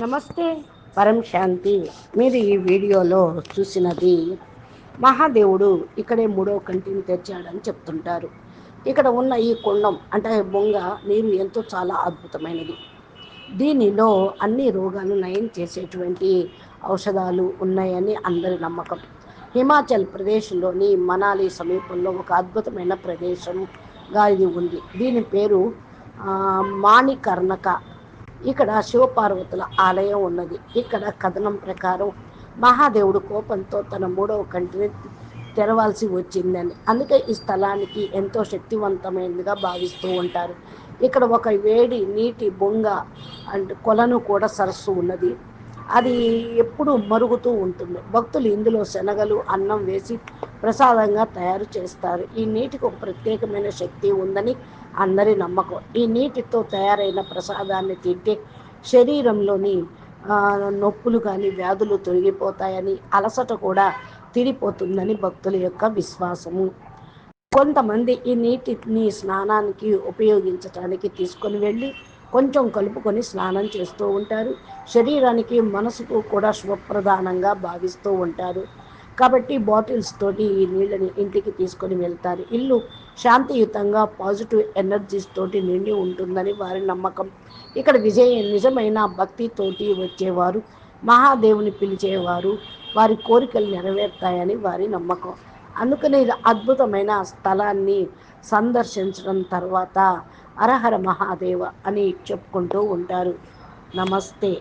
నమస్తే పరం శాంతి. మీరు ఈ వీడియోలో చూసినది మహాదేవుడు ఇక్కడే మూడో కంటిని తెచ్చాడని చెప్తుంటారు. ఇక్కడ ఉన్న ఈ కుండం అంటే బొంగ నీరు ఎంతో చాలా అద్భుతమైనది. దీనిలో అన్ని రోగాలు నయం చేసేటువంటి ఔషధాలు ఉన్నాయని అందరి నమ్మకం. హిమాచల్ ప్రదేశ్లోని మనాలి సమీపంలో ఒక అద్భుతమైన ప్రదేశంగా ఇది ఉంది. దీని పేరు మాణికర్ణక. ఇక్కడ శివపార్వతుల ఆలయం ఉన్నది. ఇక్కడ కథనం ప్రకారం మహాదేవుడు కోపంతో తన మూడవ కంటిని తెరవాల్సి వచ్చిందని. అందుకే ఈ స్థలానికి ఎంతో శక్తివంతమైనదిగా భావిస్తూ ఉంటారు. ఇక్కడ ఒక వేడి నీటి బొంగ అండ్ కొలను కూడా సరస్సు ఉన్నది. అది ఎప్పుడు మరుగుతూ ఉంటుంది. భక్తులు ఇందులో శనగలు అన్నం వేసి ప్రసాదంగా తయారు చేస్తారు. ఈ నీటికి ఒక ప్రత్యేకమైన శక్తి ఉందని అందరి నమ్మకం. ఈ నీటితో తయారైన ప్రసాదాన్ని తింటే శరీరంలోని నొప్పులు కానీ వ్యాధులు తొలగిపోతాయని అలసట కూడా తిరిపోతుందని భక్తుల యొక్క విశ్వాసము. కొంతమంది ఈ నీటిని స్నానానికి ఉపయోగించటానికి తీసుకొని వెళ్ళి కొంచెం కలుపుకొని స్నానం చేస్తూ ఉంటారు. శరీరానికి మనసుకు కూడా శుభప్రధానంగా భావిస్తూ ఉంటారు. కాబట్టి బాటిల్స్ తోటి ఈ నీళ్ళని ఇంటికి తీసుకొని వెళ్తారు. ఇల్లు శాంతియుతంగా పాజిటివ్ ఎనర్జీస్ తోటి నిండి ఉంటుందని వారి నమ్మకం. ఇక్కడ విజయ నిజమైన భక్తితోటి వచ్చేవారు మహాదేవుని పిలిచేవారు వారి కోరికలు నెరవేరుతాయని వారి నమ్మకం. అందుకని ఇది అద్భుతమైన స్థలాన్ని సందర్శించడం తర్వాత అరహర మహాదేవ అని చెప్పుకుంటూ ఉంటారు. నమస్తే.